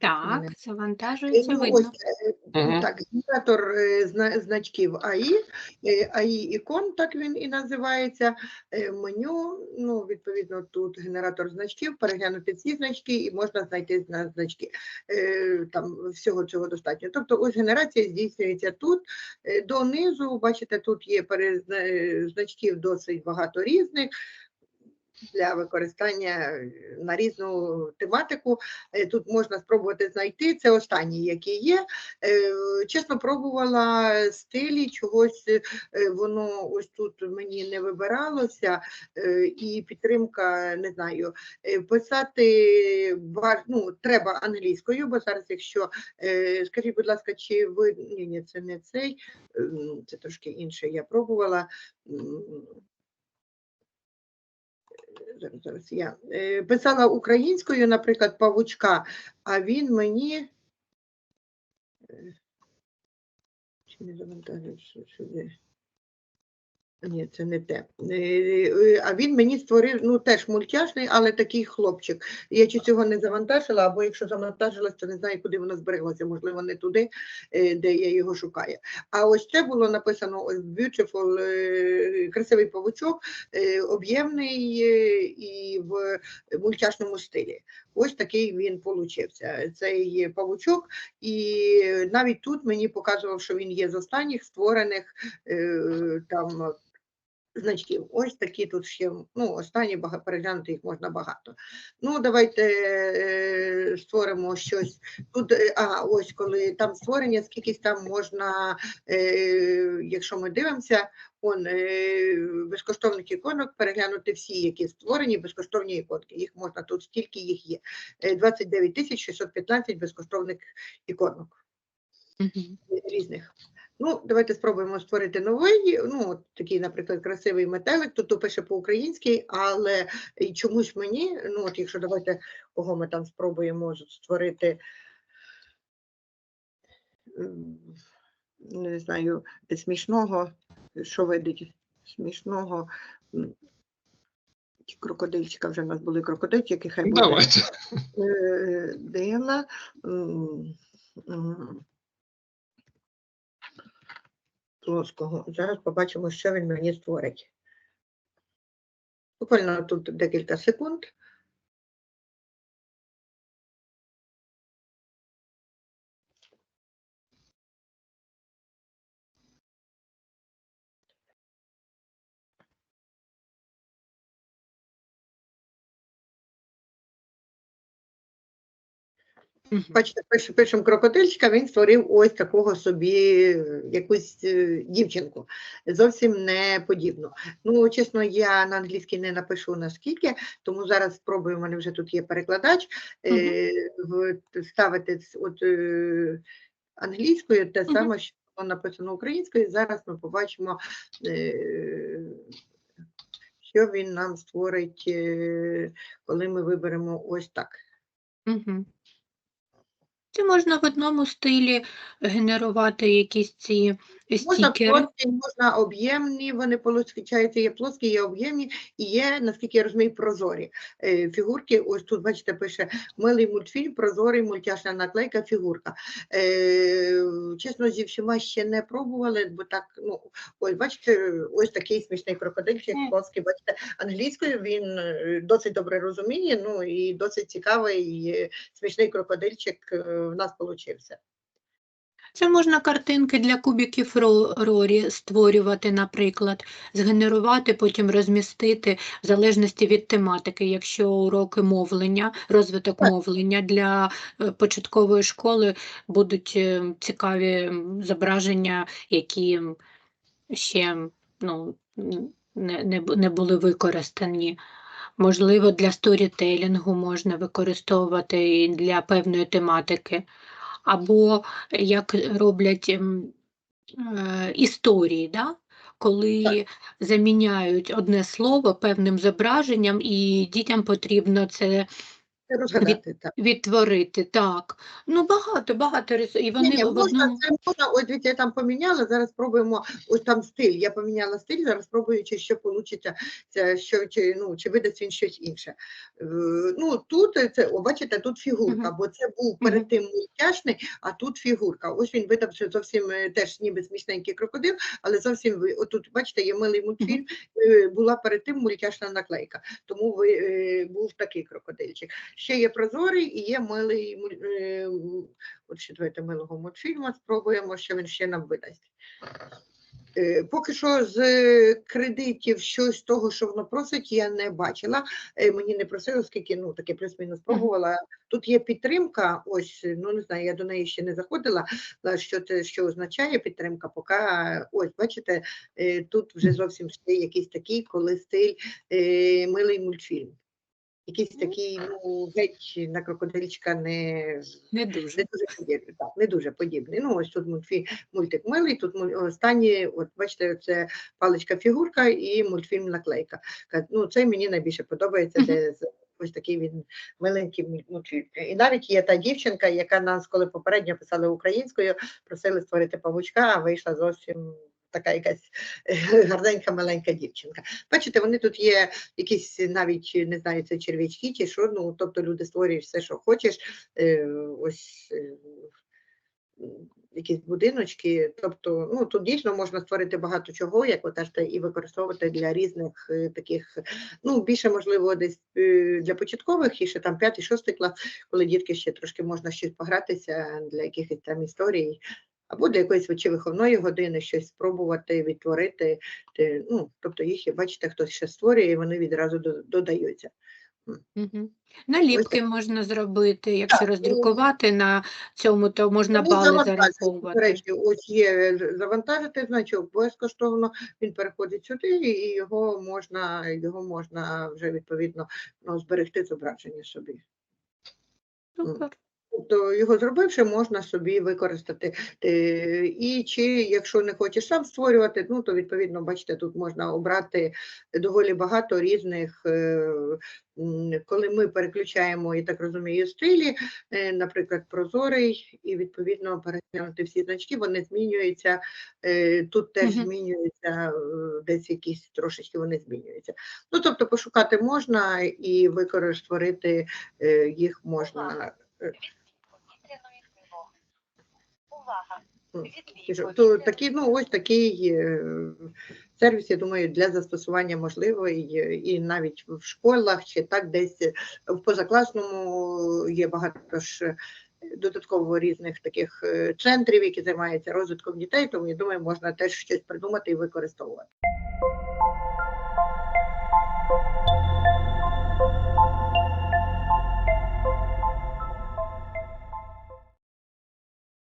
Так, завантажується, Ну, видно. е, Мгм. Так, генератор е, зна- значків АІ, е, АІ ікон, так він і називається. Е, Меню, ну, відповідно, тут генератор значків, переглянути всі значки і можна знайти зна- значки. Е, Там всього цього достатньо. Тобто ось генерація здійснюється тут. Е, Донизу, бачите, тут є перезна- е, значків досить багато різних. Для використання е, на різну тематику. Е, Тут можна спробувати знайти. Це останні, які є. Е, Чесно, пробувала стилі, чогось воно ось тут мені не вибиралося, і підтримка, не знаю, писати ну, треба англійською, бо зараз, якщо скажіть, будь ласка, чи ви ні, ні, це не цей, ем, це трошки інше. Я пробувала. Зараз, зараз я е, писала українською, наприклад, павучка, а він мені. е, Чи не завантажив сюди? Ні, це не те. Е, е, А він мені створив ну теж мультяшний, але такий хлопчик. Я чи цього не завантажила, або якщо завантажилась, то не знаю, куди воно збереглося. Можливо, не туди, е, де я його шукаю. А ось це було написано ось beautiful, красивий павучок, об'ємний і в мультяшному стилі. Ось такий він получився. Цей павучок, і навіть тут мені показував, що він є з останніх створених там. Значків, ось такі тут ще ну, останні переглянути їх можна багато. Ну, давайте е, створимо щось. Тут, е, а, ось коли там створення, скількись там можна, е, якщо ми дивимося, он, е, безкоштовних іконок, переглянути всі, які створені, безкоштовні іконки. Їх можна тут, стільки їх є. Е, 29 тисяч 615 безкоштовних іконок Мгм. різних. Ну, давайте спробуємо створити новий, ну, от такий, наприклад, красивий метелик, тут пише по-українськи, але чомусь мені, ну, от якщо давайте, кого ми там спробуємо створити, не знаю, смішного, що видить, смішного, крокодильчика, вже в нас були крокодильчики, хай буде. Давайте. Е, Дила. Плоского. Зараз побачимо, що він мені створить. Буквально тут декілька секунд. Бачите, пиш- пишемо крокодильчика, він створив ось такого собі е, якусь е, дівчинку. Зовсім не подібну. Ну, чесно, я на англійській не напишу наскільки, тому зараз спробую, у мене вже тут є перекладач, е, в- ставити от, е, англійською те саме, що написано українською. Зараз ми побачимо, е, що він нам створить, коли ми виберемо ось так. Мгм. Це можна в одному стилі генерувати якісь ці Можна стікери. плоскі, можна об'ємні, вони получаються, є плоскі, є об'ємні, і є, наскільки я розумію, прозорі е, фігурки. Ось тут, бачите, пише милий мультфільм, прозорий, мультяшна наклейка, фігурка. Е, чесно, зі всіма ще не пробували, бо так, ну, ось бачите, ось такий смішний крокодильчик, Мгм. плоский, бачите, англійською він е, досить добре розуміє, ну і досить цікавий, е, смішний крокодильчик е, в нас получився. Це можна картинки для кубиків Рорі створювати, наприклад, згенерувати, потім розмістити в залежності від тематики. Якщо уроки мовлення, розвиток мовлення для е, початкової школи будуть е, цікаві зображення, які ще ну, не, не, не були використані. Можливо, для сторітелінгу можна використовувати і для певної тематики або як роблять ем, е, історії, да? коли заміняють одне слово певним зображенням, і дітям потрібно це Розгадати, так. Відтворити, так. Ну, багато, багато. І вони Ні, ні, в можна, одному. це можна, ось дивіться, я там поміняла, зараз спробуємо, ось там стиль, я поміняла стиль, зараз спробую, чи що вийде, це, що, чи, ну, чи видасть він щось інше. Е, Ну, тут, це, о, бачите, тут фігурка, бо це був перед тим мультяшний, а тут фігурка. Ось він видав, що зовсім е, теж ніби смішненький крокодил, але зовсім, ви- отут, бачите, є милий мультфільм, е, була перед тим мультяшна наклейка, тому ви, був такий крокодильчик. Ще є прозорий і є милий, е, от ще давайте милого мультфільму спробуємо, що він ще нам видасть. Е, Поки що з кредитів щось того, що воно просить, я не бачила. Е, Мені не просили, оскільки ну таке плюс-мінус пробувала. Тут є підтримка. Ось ну не знаю, я до неї ще не заходила. Що це що означає підтримка? Поки ось бачите, тут вже зовсім ще якийсь такий, коли стиль милий мультфільм. Якийсь такий, ну геть на крокодильчика не Не дуже. не дуже подібний, так, не дуже подібний. Ну, ось тут мультфільм, мультик милий, тут останні, от бачите, це паличка фігурка і мультфільм наклейка. Ка- Ну, це мені найбільше подобається, де ось такий він миленький муль- мультфільм. І навіть є та дівчинка, яка нас, коли попередньо писали українською, просили створити павучка, а вийшла зовсім. Така якась гарненька маленька дівчинка. Бачите, вони тут є якісь навіть не знаю, це черв'ячки чи що. Ну тобто люди створюють все, що хочеш. Е, ось е, якісь будиночки. Тобто, ну тут дійсно можна створити багато чого, як ви кажете, і використовувати для різних е, таких, ну більше можливо, десь е, для початкових, і ще там п'ятий, шостий клас, коли дітки ще трошки можна щось погратися для якихось там історій. Або для якоїсь чи виховної години щось спробувати відтворити. Ну, тобто їх, бачите, хтось ще створює, і вони відразу додаються. Угу. Наліпки можна зробити, якщо Так, і- роздрукувати на цьому, то можна Тому бали зараховувати. До речі, ось є е, завантажити, значок безкоштовно, він переходить сюди, і його можна, його можна вже відповідно ну, зберегти зображення собі. Супер. Тобто його зробивши, можна собі використати. Е, І чи якщо не хочеш сам створювати, ну то відповідно, бачите, тут можна обрати доволі багато різних, е, коли ми переключаємо, я так розумію, стилі, е, наприклад, прозорий, і відповідно переглянути всі значки, вони змінюються. Тут теж Мгм. змінюються, е, десь якісь трошечки вони змінюються. Ну тобто пошукати можна і використати е, їх можна. То такі, ну ось такий е, сервіс, я думаю, для застосування можливий і навіть в школах, чи так десь е, в позакласному е, є багато ж додатково різних таких центрів, які займаються розвитком дітей. Тому я думаю, можна теж щось придумати і використовувати.